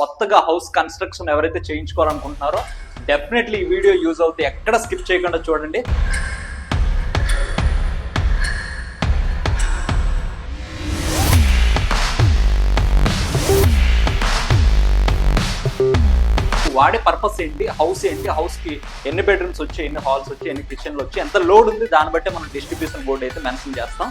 కొత్తగా house construction ఎవరైతే చేయించుకోవాలనుకుంటున్నారో డెఫినెట్లీ ఈ వీడియో యూజ్ అవుతే ఎక్కడ స్కిప్ చేయకుండా చూడండి. వాడే పర్పస్ ఏంటి? హౌస్ ఏంటి? హౌస్కి ఎన్ని బెడ్రూమ్స్ వచ్చి ఎన్ని హాల్స్ వచ్చి ఎన్ని కిచెన్లు వచ్చి ఎంత లోడ్ ఉంది? దాన్ని బట్టి మనం డిస్ట్రిబ్యూషన్ బోర్డు అయితే మెన్షన్ చేస్తాం.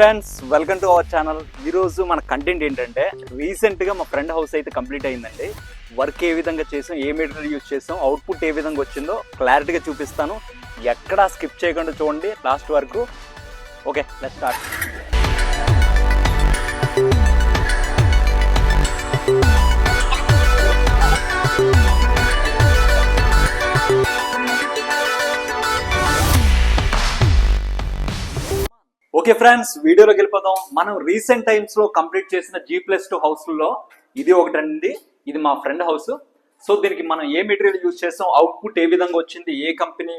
Friends welcome to our channel. ఈరోజు మన కంటెంట్ ఏంటంటే రీసెంట్గా మా ఫ్రెండ్ హౌస్ అయితే కంప్లీట్ అయిందండి. వర్క్ ఏ విధంగా చేసాం ఏ మెటీరియల్ యూజ్ చేసాం అవుట్పుట్ ఏ విధంగా వచ్చిందో క్లారిటీగా చూపిస్తాను. ఎక్కడా స్కిప్ చేయకుండా చూడండి లాస్ట్ వరకు. Okay let start okay friends వీడియోలోకి వెళ్ళిపోదాం. మనం రీసెంట్ టైమ్స్లో కంప్లీట్ చేసిన జీ ప్లస్ టూ హౌస్లో ఇది ఒకటి అండి ఇది మా ఫ్రెండ్ హౌస్ సో దీనికి మనం ఏ మెటీరియల్ యూజ్ చేస్తాం అవుట్పుట్ ఏ విధంగా వచ్చింది ఏ కంపెనీ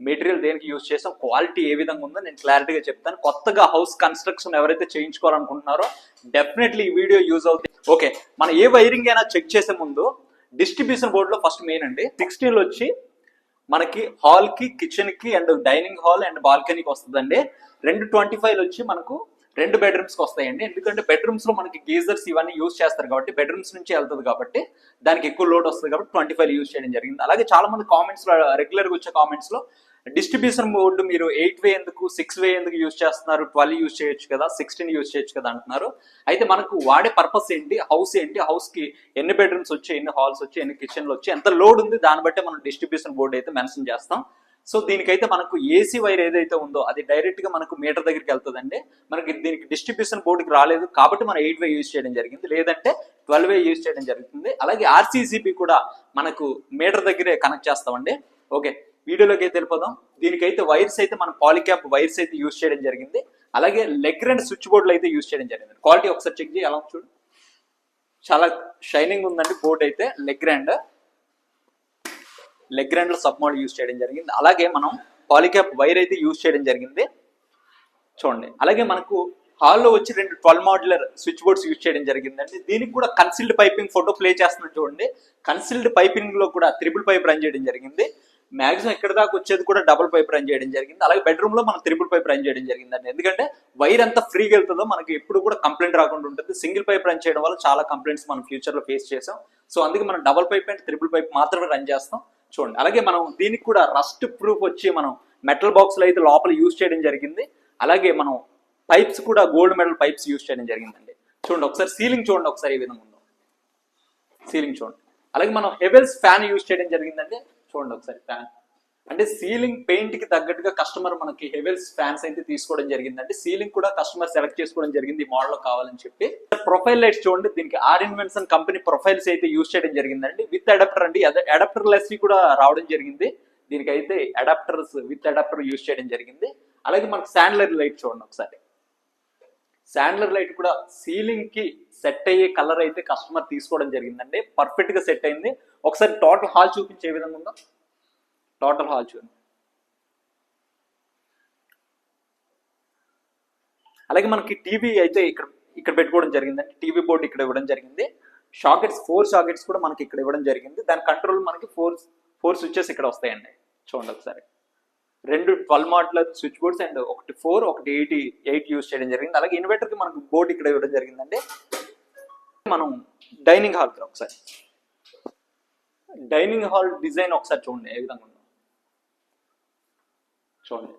మెటీరియల్ దేనికి యూజ్ చేసాం క్వాలిటీ ఏ విధంగా ఉందో నేను క్లారిటీగా చెప్తాను. కొత్తగా హౌస్ కన్స్ట్రక్షన్ ఎవరైతే చేయించుకోవాలనుకుంటున్నారో డెఫినెట్లీ ఈ వీడియో యూజ్ అవుతుంది. ఓకే మనం ఏ వైరింగ్ అయినా చెక్ చేసే ముందు డిస్ట్రిబ్యూషన్ బోర్డులో ఫస్ట్ మెయిన్ అండి. సిక్స్టీన్ వచ్చి మనకి హాల్కి కిచెన్కి అండ్ డైనింగ్ హాల్ అండ్ బాల్కనీకి వస్తుందండి. రెండు ట్వంటీ ఫైవ్ వచ్చి మనకు రెండు బెడ్రూమ్స్కి వస్తాయండి. ఎందుకంటే బెడ్రూమ్స్లో మనకి గీజర్స్ ఇవన్నీ యూజ్ చేస్తారు కాబట్టి బెడ్రూమ్స్ నుంచి వెళ్తుంది కాబట్టి దానికి ఎక్కువ లోడ్ వస్తుంది కాబట్టి ట్వంటీ ఫైవ్ యూజ్ చేయడం జరిగింది. అలాగే చాలా మంది కామెంట్స్లో రెగ్యులర్గా వచ్చే కామెంట్స్లో డిస్ట్రిబ్యూషన్ బోర్డు మీరు ఎయిట్ వే ఎందుకు సిక్స్ వే ఎందుకు యూజ్ చేస్తున్నారు? ట్వెల్వ్ యూజ్ చేయొచ్చు కదా సిక్స్టీన్ యూజ్ చేయొచ్చు కదా అంటున్నారు. అయితే మనకు వాడే పర్పస్ ఏంటి? హౌస్ ఏంటి? హౌస్కి ఎన్ని బెడ్రూమ్స్ వచ్చి ఎన్ని హాల్స్ వచ్చి ఎన్ని కిచెన్లు వచ్చి ఎంత లోడ్ ఉంది? దాన్ని బట్టి మనం డిస్ట్రిబ్యూషన్ బోర్డు అయితే మెన్షన్ చేస్తాం. సో దీనికైతే మనకు ఏసీ వైర్ ఏదైతే ఉందో అది డైరెక్ట్గా మనకు మీటర్ దగ్గరికి వెళ్తుందండి. మనకి దీనికి డిస్ట్రిబ్యూషన్ బోర్డుకి రాలేదు కాబట్టి మనం ఎయిట్ వే యూజ్ చేయడం జరిగింది. లేదంటే ట్వెల్వ్ వే యూజ్ చేయడం జరుగుతుంది. అలాగే ఆర్సీసీబీ కూడా మనకు మీటర్ దగ్గరే కనెక్ట్ చేస్తామండి. ఓకే. వీడియోలోకి అయితే వెళ్ళిపోదాం. దీనికైతే వైర్స్ అయితే మన పాలిక్యాప్ వైర్స్ అయితే యూజ్ చేయడం జరిగింది. అలాగే లెగ్ అండ్ స్విచ్ బోర్డులు అయితే యూజ్ చేయడం జరిగింది. క్వాలిటీ ఒకసారి చెక్ చేయి అలా చూడు. చాలా షైనింగ్ ఉందండి బోర్డ్ అయితే లెగ్ గ్రాండ్ లెగ్ గ్రాండ్లో సబ్ మోడల్ యూజ్ చేయడం జరిగింది. అలాగే మనం పాలిక్యాప్ వైర్ అయితే యూజ్ చేయడం జరిగింది. చూడండి. అలాగే మనకు హాల్లో వచ్చి రెండు twelve modular switch boards use చేయడం జరిగిందండి. దీనికి కూడా కన్సిల్డ్ పైపింగ్ ఫోటో ప్లే చేస్తున్నట్టు చూడండి. కన్సిల్డ్ పైపింగ్లో కూడా త్రిబుల్ పైప్ రన్ చేయడం జరిగింది. మాక్సిమం ఎక్కడ దాకా వచ్చేది కూడా డబుల్ పైప్ రన్ చేయడం జరిగింది. అలాగే బెడ్రూమ్లో మనం త్రిపుల్ పైప్ రన్ చేయడం జరిగిందండి ఎందుకంటే వైర్ ఎంత ఫ్రీగా వెళ్తుందో మనకి ఎప్పుడు కూడా కంప్లైంట్ రాకుండా ఉంటుంది. సింగిల్ పైప్ రన్ చేయడం వల్ల చాలా కంప్లైంట్స్ మనం ఫ్యూచర్లో ఫేస్ చేసాం. సో అందుకే మనం double pipe and triple pipe మాత్రమే రన్ చేస్తాం. చూడండి. అలాగే మనం దీనికి కూడా రస్ట్ ప్రూఫ్ వచ్చి మనం మెటల్ బాక్స్లో అయితే లోపల యూజ్ చేయడం జరిగింది. అలాగే మనం పైప్స్ కూడా గోల్డ్ మెడల్ పైప్స్ యూజ్ చేయడం జరిగిందండి. చూడండి. ఒకసారి సీలింగ్ చూడండి. ఒకసారి ఏ విధంగా ఉందో. సీలింగ్ చూడండి. అలాగే మనం హెవెల్స్ ఫ్యాన్ యూజ్ చేయడం జరిగిందండి. చూడండి ఒకసారి ఫ్యాన్. అంటే సీలింగ్ పెయింట్కి తగ్గట్టుగా కస్టమర్ మనకి హెవెల్స్ ఫ్యాన్స్ అయితే తీసుకోవడం జరిగిందండి. సీలింగ్ కూడా కస్టమర్ సెలెక్ట్ చేసుకోవడం జరిగింది ఈ మోడల్లో కావాలని చెప్పి. ప్రొఫైల్ లైట్స్ చూడండి దీనికి ఆర్ ఇన్వెన్సన్ కంపెనీ ప్రొఫైల్స్ అయితే యూజ్ చేయడం జరిగిందండి. విత్ అడాప్టర్ అండి అడాప్టర్ లెస్ కూడా రావడం జరిగింది. దీనికి అయితే అడాప్టర్స్ విత్ అడాప్టర్ యూజ్ చేయడం జరిగింది. అలాగే మనకి శాండ్లర్ లైట్ చూడండి ఒకసారి. శాండ్లర్ లైట్ కూడా సీలింగ్కి సెట్ అయ్యే కలర్ అయితే కస్టమర్ తీసుకోవడం జరిగిందండి. పర్ఫెక్ట్గా సెట్ అయింది. ఒకసారి టోటల్ హాల్ చూపించే విధంగా ఉందా? టోటల్ హాల్ చూడండి. అలాగే మనకి టీవీ అయితే ఇక్కడ ఇక్కడ పెట్టుకోవడం జరిగిందండి. టీవీ బోర్డు ఇక్కడ ఇవ్వడం జరిగింది. షాకెట్స్ ఫోర్ షాకెట్స్ కూడా మనకి ఇక్కడ ఇవ్వడం జరిగింది. దాని కంట్రోల్ మనకి ఫోర్ ఫోర్ స్విచ్చెస్ ఇక్కడ వస్తాయండి. చూడండి ఒకసారి. రెండు twelve model switch boards and ఒకటి ఫోర్ ఒకటి ఎయిటీ ఎయిట్ యూస్ చేయడం జరిగింది. అలాగే ఇన్వర్టర్కి మనకు బోర్డు ఇక్కడ ఇవ్వడం జరిగిందండి. మనం డైనింగ్ హాల్ ఒకసారి. డైనింగ్ హాల్ డిజైన్ ఒకసారి చూడండి ఏ విధంగా ఉందో. చూడండి.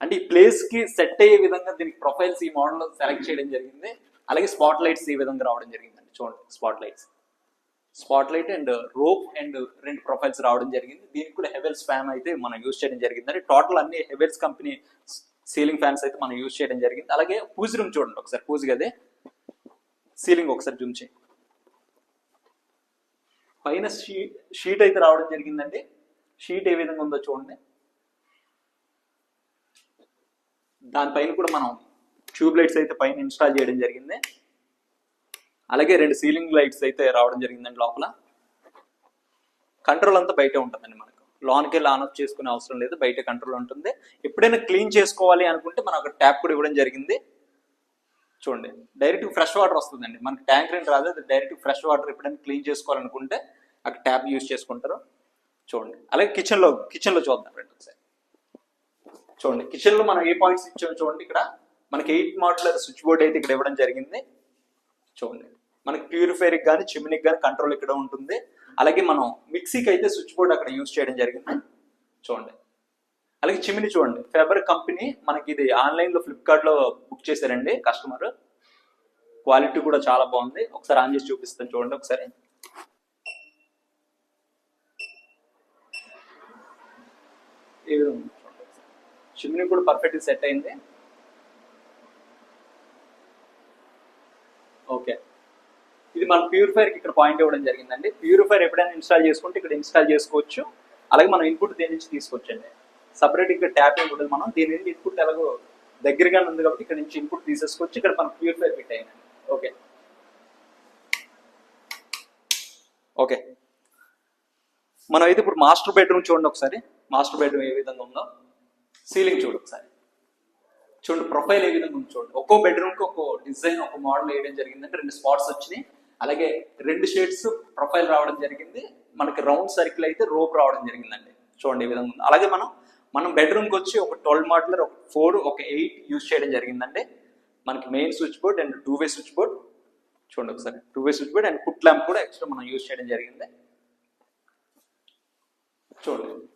అంటే ఈ ప్లేస్కి సెట్ అయ్యే విధంగా దీనికి ప్రొఫైల్స్ ఈ మోడల్ సెలెక్ట్ చేయడం జరిగింది. అలాగే స్పాట్ లైట్స్ ఈ విధంగా రావడం జరిగిందండి. చూడండి spot lights spot light and rope and రెండు ప్రొఫైల్స్ రావడం జరిగింది. దీనికి కూడా హెవెల్స్ ఫ్యాన్ అయితే మనం యూజ్ చేయడం జరిగింది అంటే టోటల్ అన్ని హెవెల్స్ కంపెనీ సీలింగ్ ఫ్యాన్స్ అయితే మనం యూజ్ చేయడం జరిగింది. అలాగే పూజ రూమ్ చూడండి ఒకసారి. పూజ గది. సీలింగ్ ఒకసారి జూమ్ చేయి. పైన షీట్ షీట్ అయితే రావడం జరిగిందండి. షీట్ ఏ విధంగా ఉందో చూడండి. దానిపైన కూడా మనం ట్యూబ్ లైట్స్ అయితే పైన ఇన్స్టాల్ చేయడం జరిగింది. అలాగే రెండు సీలింగ్ లైట్స్ అయితే రావడం జరిగిందండి లోపల. కంట్రోల్ అంతా బయట ఉంటుందండి మనకు. లోన్కి వెళ్ళి ఆన్ ఆఫ్ చేసుకునే అవసరం లేదు బయట కంట్రోల్ ఉంటుంది. ఎప్పుడైనా క్లీన్ చేసుకోవాలి అనుకుంటే మనం ఒక ట్యాప్ కూడా ఇవ్వడం జరిగింది. చూడండి డైరెక్ట్ ఫ్రెష్ వాటర్ వస్తుందండి. మనకి ట్యాంక్ రెంట్ రాదు అది డైరెక్ట్ ఫ్రెష్ వాటర్ ఎప్పుడైనా క్లీన్ చేసుకోవాలనుకుంటే అక్కడ ట్యాప్ యూజ్ చేసుకుంటారు. చూడండి అలాగే కిచెన్లో కిచెన్లో చూద్దాం రెండు ఒకసారి. చూడండి కిచెన్లో మనం ఏ పాయింట్స్ ఇచ్చామో చూడండి ఇక్కడ మనకి ఎయిట్ మోడల్ స్విచ్ బోర్డ్ అయితే ఇక్కడ ఇవ్వడం జరిగింది. చూడండి. మనకి ప్యూరిఫైర్కి కానీ చిమ్నీకి కానీ కంట్రోల్ ఇక్కడ ఉంటుంది. అలాగే మనం మిక్సీకి అయితే స్విచ్ బోర్డ్ అక్కడ యూజ్ చేయడం జరిగింది. చూడండి. అలాగే చిమ్ని చూడండి. ఫెబర్ కంపెనీ మనకి ఇది ఆన్లైన్లో ఫ్లిప్కార్ట్లో బుక్ చేశారండి కస్టమర్. క్వాలిటీ కూడా చాలా బాగుంది. ఒకసారి ఆన్ చేసి చూపిస్తాను చూడండి ఒకసారి. చిమ్ని కూడా పర్ఫెక్ట్గా సెట్ అయింది. ఓకే. ఇది మన ప్యూరిఫైర్కి ఇక్కడ పాయింట్ ఇవ్వడం జరిగిందండి. ప్యూరిఫైర్ ఎప్పుడైనా ఇన్స్టాల్ చేసుకుంటే ఇక్కడ ఇన్స్టాల్ చేసుకోవచ్చు. అలాగే మనం ఇన్పుట్ దీని నుంచి తీసుకోవచ్చండి సపరేట్ ఇక్కడ ట్యాప్ ఉంటుంది. మనం దీని నుంచి ఇన్పుట్ ఎలాగో దగ్గరగానే ఉంది కాబట్టి ఇక్కడ నుంచి ఇన్పుట్ తీసేసుకోవచ్చు. ఇక్కడ మనం ప్యూరిఫైర్ ఫిట్ అయిందండి ఓకే. ఓకే. మనం అయితే ఇప్పుడు మాస్టర్ బెడ్రూమ్ చూడండి ఒకసారి. మాస్టర్ బెడ్రూమ్ ఏ విధంగా ఉందో. సీలింగ్ చూడు ఒకసారి. చూడండి ప్రొఫైల్ ఏ విధంగా ఉంది చూడండి. ఒక్కో బెడ్రూమ్కి ఒక్కో డిజైన్ ఒక మోడల్ వేయడం జరిగిందంటే రెండు స్పాట్స్ వచ్చినాయి. అలాగే రెండు షేడ్స్ ప్రొఫైల్ రావడం జరిగింది. మనకి రౌండ్ సర్కిల్ అయితే రోప్ రావడం జరిగిందండి. చూడండి ఈ విధంగా ఉంది. అలాగే మనం మనం బెడ్రూమ్కి వచ్చి ఒక ట్వెల్వ్ మోడలర్ ఒక ఫోర్ ఒక ఎయిట్ యూజ్ చేయడం జరిగిందండి. మనకి main switch board and two way switch board చూడండి ఒకసారి. Two way switch board and foot lamp కూడా ఎక్స్ట్రా మనం యూజ్ చేయడం జరిగింది. చూడండి.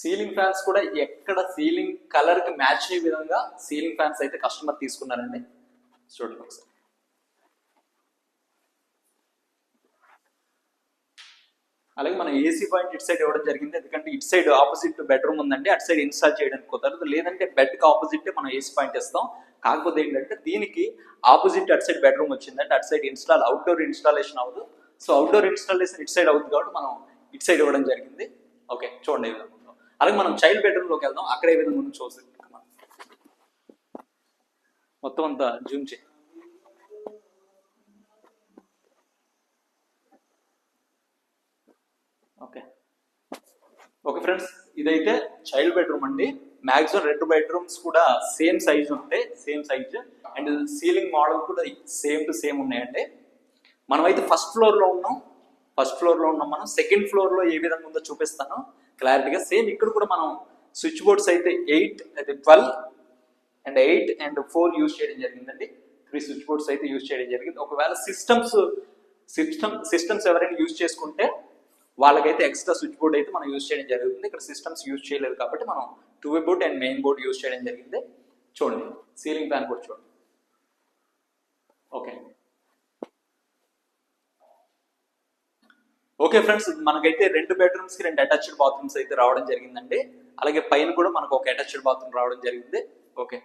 సీలింగ్ ఫ్యాన్స్ కూడా ఎక్కడ సీలింగ్ కలర్కి మ్యాచ్ అయ్యే విధంగా సీలింగ్ ఫ్యాన్స్ అయితే కస్టమర్ తీసుకున్నారండి. చూడండి ఒకసారి. అలాగే మనం ఏసీ పాయింట్ ఇటు సైడ్ ఇవ్వడం జరిగింది. ఎందుకంటే ఇటు సైడ్ ఆపోజిట్ బెడ్రూమ్ ఉందండి. అటు సైడ్ ఇన్స్టాల్ చేయడానికి కుదరదు. లేదంటే బెడ్కి ఆపోజిట్ మనం ఏసీ పాయింట్ ఇస్తాం. కాకపోతే ఏంటంటే దీనికి ఆపోజిట్ అటు సైడ్ బెడ్రూమ్ వచ్చిందంటే అటు సైడ్ ఇన్స్టాల్ అవుట్డోర్ ఇన్స్టాలేషన్ అవ్వదు. సో అవుట్డోర్ ఇన్స్టాలేషన్ ఇటు సైడ్ అవుతుంది కాబట్టి మనం ఇటు సైడ్ ఇవ్వడం జరిగింది. ఓకే చూడండి. విధంగా అలాగే మనం చైల్డ్ బెడ్రూమ్లోకి వెళ్దాం. అక్కడ ఏ విధంగా ఉందో చూసి మొత్తం అంతా జూమ్ చే ఓకే. ఓకే ఫ్రెండ్స్ ఇదైతే చైల్డ్ బెడ్రూమ్ అండి. మాక్సిమం రెండు బెడ్రూమ్స్ కూడా సేమ్ సైజ్ ఉంటాయి same size and ceiling model కూడా సేమ్ టు సేమ్ ఉన్నాయండి. మనం అయితే ఫస్ట్ ఫ్లోర్లో ఉన్నాం. ఫస్ట్ ఫ్లోర్లో ఉన్నాం మనం. సెకండ్ ఫ్లోర్లో ఏ విధంగా ఉందో చూపిస్తాను. క్లారిటీగా సేమ్ ఇక్కడ కూడా మనం స్విచ్ బోర్డ్స్ అయితే ఎయిట్ అయితే twelve and eight and four use చేయడం జరిగిందండి. త్రీ స్విచ్ బోర్డ్స్ అయితే యూజ్ చేయడం జరిగింది. ఒకవేళ సిస్టమ్స్ సిస్టమ్ సిస్టమ్స్ ఎవరైనా యూజ్ చేసుకుంటే వాళ్ళకైతే ఎక్స్ట్రా స్విచ్ బోర్డ్ అయితే మనం యూజ్ చేయడం జరుగుతుంది. ఇక్కడ సిస్టమ్స్ యూజ్ చేయలేదు కాబట్టి మనం two way board and main board use చేయడం జరిగింది. చూడండి సీలింగ్ ఫ్యాన్ కూడా చూడండి. ఓకే ఓకే ఫ్రెండ్స్ మనకైతే రెండు బెడ్రూమ్స్కి రెండు అటాచ్డ్ బాత్రూమ్స్ అయితే రావడం జరిగిందండి. అలాగే పైన కూడా మనకు ఒక అటాచ్డ్ బాత్రూమ్ రావడం జరిగింది. ఓకే.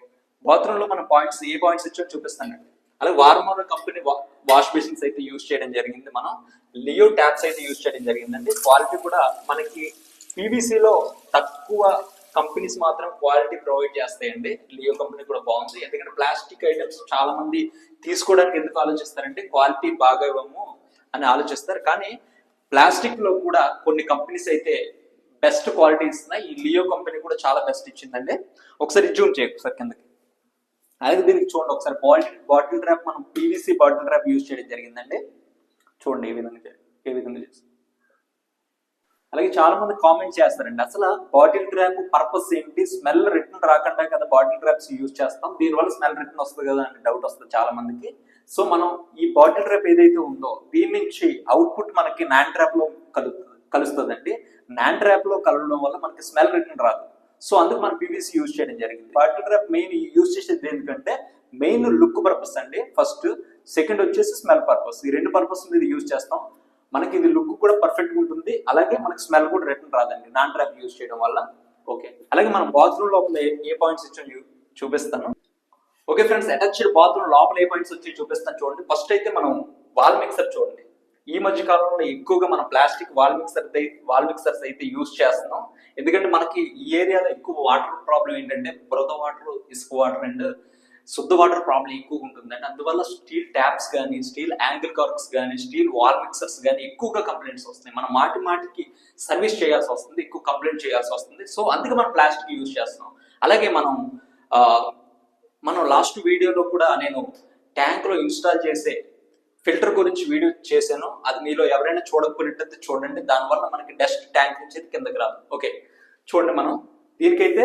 బాత్రూమ్లో మన పాయింట్స్ ఏ పాయింట్స్ ఇచ్చో చూపిస్తానండి. అలాగే వార్మోర్ కంపెనీ వాష్ బేసిన్స్ అయితే యూజ్ చేయడం జరిగింది మనం. లియో ట్యాప్స్ అయితే యూజ్ చేయడం జరిగిందండి. క్వాలిటీ కూడా మనకి PVC లో తక్కువ కంపెనీస్ మాత్రం క్వాలిటీ ప్రొవైడ్ చేస్తాయండి. లియో కంపెనీ కూడా బాగుంది. ఎందుకంటే ప్లాస్టిక్ ఐటమ్స్ చాలా మంది తీసుకోవడానికి ఎందుకు ఆలోచిస్తారంటే క్వాలిటీ బాగా ఇవ్వము అని ఆలోచిస్తారు. కానీ ప్లాస్టిక్లో కూడా కొన్ని కంపెనీస్ అయితే బెస్ట్ క్వాలిటీ ఇస్తున్నాయి. ఈ లియో కంపెనీ కూడా చాలా బెస్ట్ ఇచ్చిందండి. ఒకసారి జూమ్ చేయ ఒకసారి కిందకి. అలాగే దీనికి చూడండి ఒకసారి బాటిల్ బాటిల్ ర్యాప్ మనం పీవీసీ బాటిల్ ర్యాప్ యూజ్ చేయడం జరిగిందండి. చూడండి ఏ విధంగా ఏ విధంగా చేస్తాం అలాగే చాలా మంది కామెంట్ చేస్తారండి అసలు బాటిల్ ట్రాప్ పర్పస్ ఏంటి? స్మెల్ రిటర్న్ రాకుండా కదా బాటిల్ ట్రాప్స్ యూజ్ చేస్తాం. దీనివల్ల స్మెల్ రిటర్న్ వస్తుంది కదా అని డౌట్ వస్తుంది చాలా మందికి. సో మనం ఈ బాటిల్ ట్రాప్ ఏదైతే ఉందో దీని నుంచి అవుట్పుట్ మనకి నాన్ ట్రాప్లో కలుగుతుంది కలుస్తుందండి. నాన్ ట్రాప్లో కలవడం వల్ల మనకి స్మెల్ రిటర్న్ రాదు. సో అందుకు మనం పీవీసీ యూజ్ చేయడం జరిగింది. బాటిల్ ట్రాప్ మెయిన్ యూజ్ చేసేది ఎందుకంటే మెయిన్ లుక్ పర్పస్ అండి. ఫస్ట్ సెకండ్ వచ్చేసి స్మెల్ పర్పస్ ఈ రెండు పర్పస్ ఇది యూజ్ చేస్తాం. మనకి ఇది లుక్ కూడా పర్ఫెక్ట్ ఉంటుంది. అలాగే మనకి స్మెల్ కూడా రిటర్న్ రాదండి. నాన్ ట్రాప్ యూజ్ చేయడం వల్ల. ఓకే అలాగే మనం బాత్రూమ్ లోపల ఏ- పాయింట్స్ ఇచ్చాం చూపిస్తాను. ఓకే ఫ్రెండ్స్ అటాచ్డ్ బాత్రూమ్ లోపల ఏ పాయింట్స్ వచ్చి చూపిస్తాను చూడండి. ఫస్ట్ అయితే మనం వాల్ మిక్సర్ చూడండి. ఈ మధ్య కాలంలో ఎక్కువగా మనం plastic wall mixer wall mixers అయితే యూజ్ చేస్తున్నాం. ఎందుకంటే మనకి ఈ ఏరియాలో ఎక్కువ వాటర్ ప్రాబ్లం ఏంటంటే బురద వాటర్ ఇసుక వాటర్ అండ్ శుద్ధ వాటర్ ప్రాబ్లం ఎక్కువగా ఉంటుందండి. అందువల్ల స్టీల్ ట్యాప్స్ కానీ స్టీల్ యాంగిల్ కార్క్స్ కానీ స్టీల్ వాల్ మిక్సర్స్ కానీ ఎక్కువగా కంప్లైంట్స్ వస్తున్నాయి. మనం మాటి మాటికి సర్వీస్ చేయాల్సి వస్తుంది ఎక్కువ కంప్లైంట్ చేయాల్సి వస్తుంది. సో అందుకే మనం ప్లాస్టిక్ యూజ్ చేస్తున్నాం. అలాగే మనం మనం లాస్ట్ వీడియోలో కూడా నేను ట్యాంక్లో ఇన్స్టాల్ చేసే ఫిల్టర్ గురించి వీడియో చేశాను. అది మీలో ఎవరైనా చూడకపోయినట్టయితే చూడండి. దానివల్ల మనకి డస్ట్ ట్యాంక్ నుంచి అయితే కిందకి రాదు. ఓకే చూడండి మనం. దీనికైతే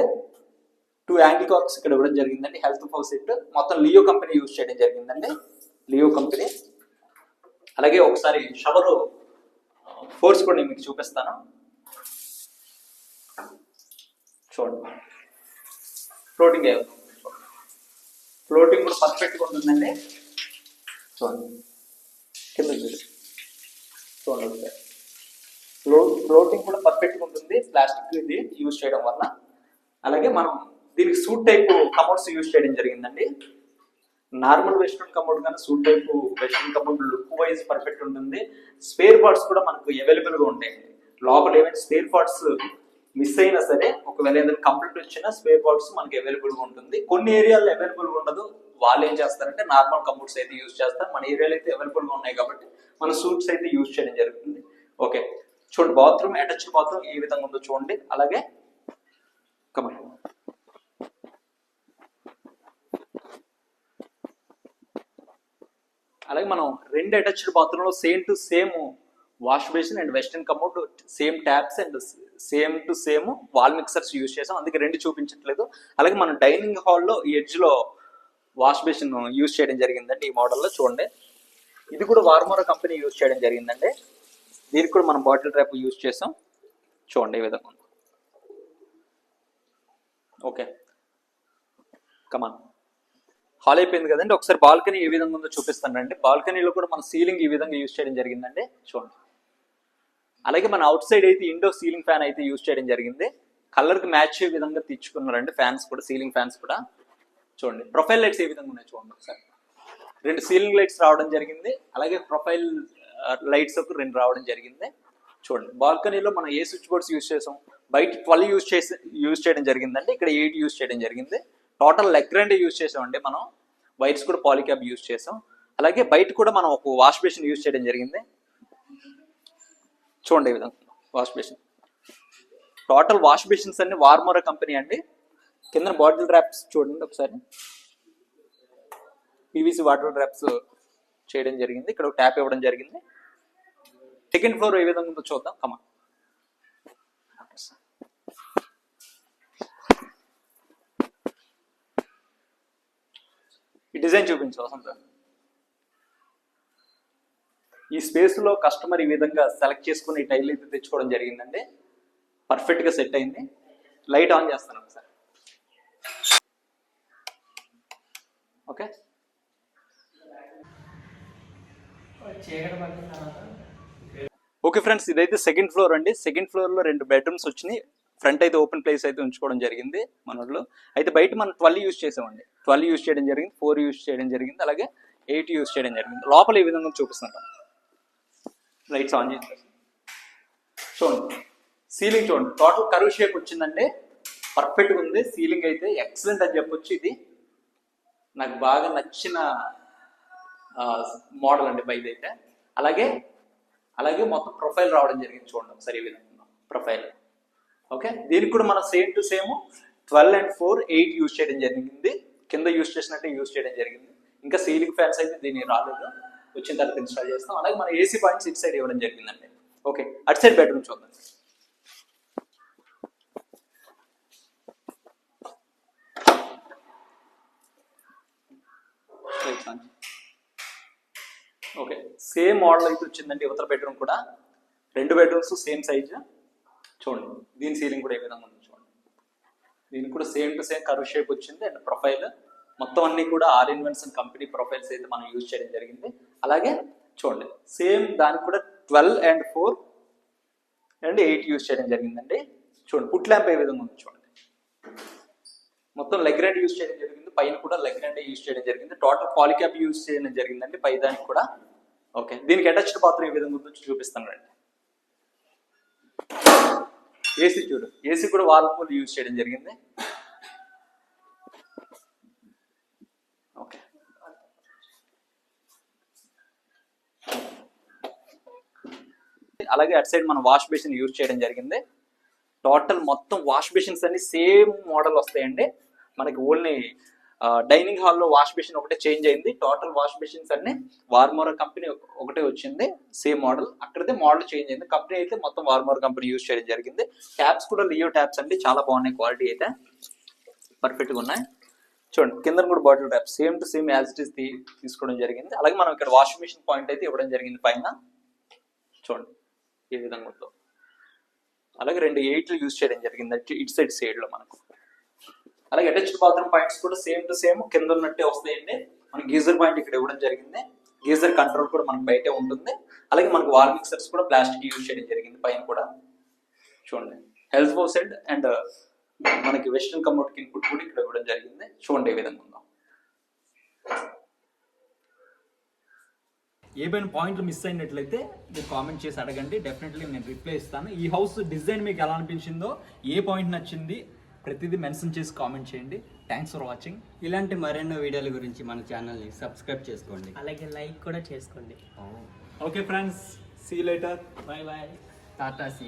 టూ యాంటీకాక్స్ ఇక్కడ ఇవ్వడం జరిగిందండి. హెల్త్ ఫోర్ సెట్ మొత్తం లియో కంపెనీ యూజ్ చేయడం జరిగిందండి. Leo company. అలాగే ఒకసారి షవరు ఫోర్స్ కూడా నేను మీకు చూపిస్తాను. చూడండి. ఫ్లోటింగ్ ఫ్లోటింగ్ కూడా పర్ఫెక్ట్గా ఉంటుందండి చూడండి. కింద చూడు. చూడండి ఫ్లో ఫ్లోటింగ్ కూడా పర్ఫెక్ట్గా ఉంటుంది ప్లాస్టిక్ ఇది యూజ్ చేయడం వల్ల. అలాగే మనం దీనికి సూట్ టైప్ కమోడ్స్ యూజ్ చేయడం జరిగిందండి. నార్మల్ వెస్ట్రన్ కమోడ్ కానీ suit type western commode look wise perfect ఉంటుంది. స్పేర్ పార్ట్స్ కూడా మనకు అవైలబుల్గా ఉంటాయండి. లోపల ఏమైనా స్పేర్ పార్ట్స్ మిస్ అయినా సరే ఒకవేళ ఏదైనా కంప్లీట్ వచ్చినా స్పేర్ పార్ట్స్ మనకి అవైలబుల్గా ఉంటుంది. కొన్ని ఏరియాలో అవైలబుల్ ఉండదు. వాళ్ళు ఏం చేస్తారంటే నార్మల్ కంప్యూటర్స్ అయితే యూజ్ చేస్తారు. మన ఏరియాలో అయితే అవైలబుల్గా ఉన్నాయి కాబట్టి మన సూట్స్ అయితే యూజ్ చేయడం జరుగుతుంది. ఓకే చూడండి బాత్రూమ్ అటాచ్ బాత్రూమ్ ఏ విధంగా ఉందో చూడండి. అలాగే కమర్ అలాగే మనం రెండు అటాచ్డ్ బాత్రూంలో same to same wash basin and western commode same taps and same to same wall mixers use చేసాం. అందుకే రెండు చూపించట్లేదు. అలాగే మనం డైనింగ్ హాల్లో ఈ ఎడ్జ్లో వాష్ బేసిన్ యూజ్ చేయడం జరిగిందండి ఈ మోడల్లో చూడండి. ఇది కూడా వార్మోరా కంపెనీ యూజ్ చేయడం జరిగిందండి. దీనికి కూడా మనం బాటిల్ ట్రాప్ యూజ్ చేసాం. చూడండి ఈ విధంగా. ఓకే. కమాన్ హాల్ అయిపోయింది కదండి. ఒకసారి బాల్కనీ ఏ విధంగా ఉందో చూపిస్తానండి. బాల్కనీలో కూడా మన సీలింగ్ ఈ విధంగా యూజ్ చేయడం జరిగిందండి. చూడండి. అలాగే మన అవుట్ సైడ్ అయితే ఇండో సీలింగ్ ఫ్యాన్ అయితే యూజ్ చేయడం జరిగింది. కలర్కి మ్యాచ్ అయ్యే విధంగా తెచ్చుకున్నారండి ఫ్యాన్స్ కూడా సీలింగ్ ఫ్యాన్స్ కూడా. చూడండి ప్రొఫైల్ లైట్స్ ఏ విధంగా ఉన్నాయి చూడండి ఒకసారి. రెండు సీలింగ్ లైట్స్ రావడం జరిగింది. అలాగే ప్రొఫైల్ లైట్స్ ఒక రెండు రావడం జరిగింది. చూడండి బాల్కనీలో మనం ఏ స్విచ్ బోర్డ్స్ యూజ్ చేసాం? బయట ట్వెల్వ్ యూజ్ చేసి యూజ్ చేయడం జరిగిందండి. ఇక్కడ ఎయిట్ యూజ్ చేయడం జరిగింది. టోటల్ లెగ్ రెండు యూజ్ చేసామండి మనం. వైర్స్ కూడా పాలిక్యాబ్ యూజ్ చేసాం. అలాగే బయట కూడా మనం ఒక వాష్ బేసిన్ యూజ్ చేయడం జరిగింది. చూడండి ఈ విధంగా. Wash basin total wash basins అన్ని వార్మోరా కంపెనీ అండి. కింద బాటిల్ ర్యాప్స్ చూడండి ఒకసారి. పీవీసీ వాటర్ ర్యాప్స్ చేయడం జరిగింది. ఇక్కడ ఒక ట్యాప్ ఇవ్వడం జరిగింది. సెకండ్ ఫ్లోర్ ఏ విధంగా ఉందో చూద్దాం. కమా ఈ డిజైన్ చూపించు వసంత. ఈ స్పేస్లో కస్టమర్ ఈ విధంగా సెలెక్ట్ చేసుకుని టైల్ అయితే తెచ్చుకోవడం జరిగిందండి. పర్ఫెక్ట్గా సెట్ అయింది. లైట్ ఆన్ చేస్తాను ఒకసారి. ఓకే ఓకే ఫ్రెండ్స్ ఇదైతే సెకండ్ ఫ్లోర్ అండి. సెకండ్ ఫ్లోర్లో రెండు బెడ్రూమ్స్ వచ్చినాయి. ఫ్రంట్ అయితే ఓపెన్ ప్లేస్ అయితే ఉంచుకోవడం జరిగింది మనోళ్ళు. అయితే బయట మనం ట్వెల్వ్ యూస్ చేసామండి. ట్వెల్వ్ యూస్ చేయడం జరిగింది ఫోర్ యూస్ చేయడం జరిగింది అలాగే ఎయిట్ యూస్ చేయడం జరిగింది. లోపల ఈ విధంగా చూపిస్తుంటాం లైట్స్ ఆన్ చేసి చూడండి సీలింగ్ చూడండి. టోటల్ కరువు షేప్ వచ్చిందండి పర్ఫెక్ట్గా ఉంది. సీలింగ్ అయితే ఎక్సలెంట్ అని చెప్పొచ్చు. ఇది నాకు బాగా నచ్చిన మోడల్ అండి బైక్ అయితే. అలాగే అలాగే మొత్తం ప్రొఫైల్ రావడం జరిగింది చూడండి ఒకసారి విధంగా. ప్రొఫైల్ ఓకే దీనికి కూడా మనం same to same twelve and four eight use చేయడం జరిగింది. కింద యూజ్ చేసినట్టే యూజ్ చేయడం జరిగింది. ఇంకా సీలింగ్ ఫ్యాన్స్ అయితే దీనికి రాలేదు. వచ్చిన తర్వాత ఇన్స్టాల్ చేస్తాం. అలాగే మన ఏసీ పాయింట్స్ ఇటు సైడ్ ఇవ్వడం జరిగిందండి. ఓకే అటు సైడ్ బెడ్రూమ్ చూద్దాం. ఓకే సేమ్ మోడల్ అయితే వచ్చిందండి యువతల బెడ్రూమ్ కూడా. రెండు బెడ్రూమ్స్ సేమ్ సైజ్ చూడండి దీని సీలింగ్ కూడా ఏ విధంగా ఉంది చూడండి. దీనికి కూడా same to same curve shape వచ్చింది. అండ్ ప్రొఫైల్ మొత్తం అన్ని కూడా ఆర్ ఇన్వెన్షన్ కంపెనీ ప్రొఫైల్స్ అయితే మనం యూజ్ చేయడం జరిగింది. అలాగే చూడండి సేమ్ దానికి కూడా twelve and four and eight use చేయడం జరిగిందండి. చూడండి పుట్ ల్యాంప్ ఏ విధంగా ఉంది చూడండి. మొత్తం లెగ్ రైడ్ యూజ్ చేయడం జరిగింది పైన కూడా లెగ్ రైడ్ యూస్ చేయడం జరిగింది టోటల్ పాలిక్యాప్ యూజ్ చేయడం జరిగిందండి పై దానికి కూడా. ఓకే దీనికి అటాచ్డ్ పాత్ర ఏ విధంగా ఉందో చూపిస్తాను రండి. ఏసీ చూడు ఏసీ కూడా వాల్ పూల్ చేయడం జరిగింది ఓకే అలాగే అటు సైడ్ మనం వాష్ బేసిన్ యూజ్ చేయడం జరిగింది. టోటల్ మొత్తం వాష్ బేసిన్స్ అన్ని సేమ్ మోడల్ వస్తాయండి. మనకి ఓన్లీ డైనింగ్ హాల్లో వాష్ బేసిన్ ఒకటే చేంజ్ అయింది. టోటల్ వాష్ బేసిన్స్ అన్ని వార్మోరా కంపెనీ ఒకటే వచ్చింది. సేమ్ మోడల్ అక్కడైతే మోడల్ చేంజ్ అయింది. కంపెనీ అయితే మొత్తం వార్మోరా కంపెనీ యూజ్ చేయడం జరిగింది. ట్యాప్స్ కూడా లియో ట్యాప్స్ అండి. చాలా బాగున్నాయి క్వాలిటీ అయితే. పర్ఫెక్ట్గా ఉన్నాయి. చూడండి కింద కూడా bottle tap same to same as it is తీసుకోవడం జరిగింది. అలాగే మనం ఇక్కడ వాషింగ్ మిషన్ పాయింట్ అయితే ఇవ్వడం జరిగింది పైన. చూడండి. ఈ విధంగా ఉందో. అలాగే రెండు ఎయిట్లు యూజ్ చేయడం జరిగింది. అటు ఇటు సైడ్ సైడ్లో మనకు. అలాగే అటాచ్డ్ బాత్రూమ్ పాయింట్స్ కూడా సేమ్ టు సేమ్ కింద ఉన్నట్టే వస్తాయండి. మన గీజర్ పాయింట్ ఇక్కడ ఇవ్వడం జరిగింది. గీజర్ కంట్రోల్ కూడా మనకు బయటే ఉంటుంది. అలాగే మనకు వాల్ మిక్సర్స్ కూడా ప్లాస్టిక్ యూజ్ చేయడం జరిగింది పైన కూడా. చూడండి. హెల్త్ ఫోర్ సెడ్ అండ్ మనకి వెస్ట్రన్ కమోడ్ ఇన్పుట్ కూడా ఇక్కడ ఇవ్వడం జరిగింది. చూడండి ఏ విధంగా ఉందో. ఏమైనా పాయింట్లు మిస్ అయినట్లయితే మీరు కామెంట్ చేసి అడగండి. డెఫినెట్లీ నేను రిప్లై ఇస్తాను. ఈ హౌస్ డిజైన్ మీకు ఎలా అనిపించిందో ఏ పాయింట్ నచ్చింది ప్రతిదీ మెన్షన్ చేసి కామెంట్ చేయండి. థ్యాంక్స్ ఫర్ వాచింగ్ ఇలాంటి మరెన్నో వీడియోల గురించి మన ఛానల్ని సబ్స్క్రైబ్ చేసుకోండి. అలాగే లైక్ కూడా చేసుకోండి. Okay friends see later bye bye tata see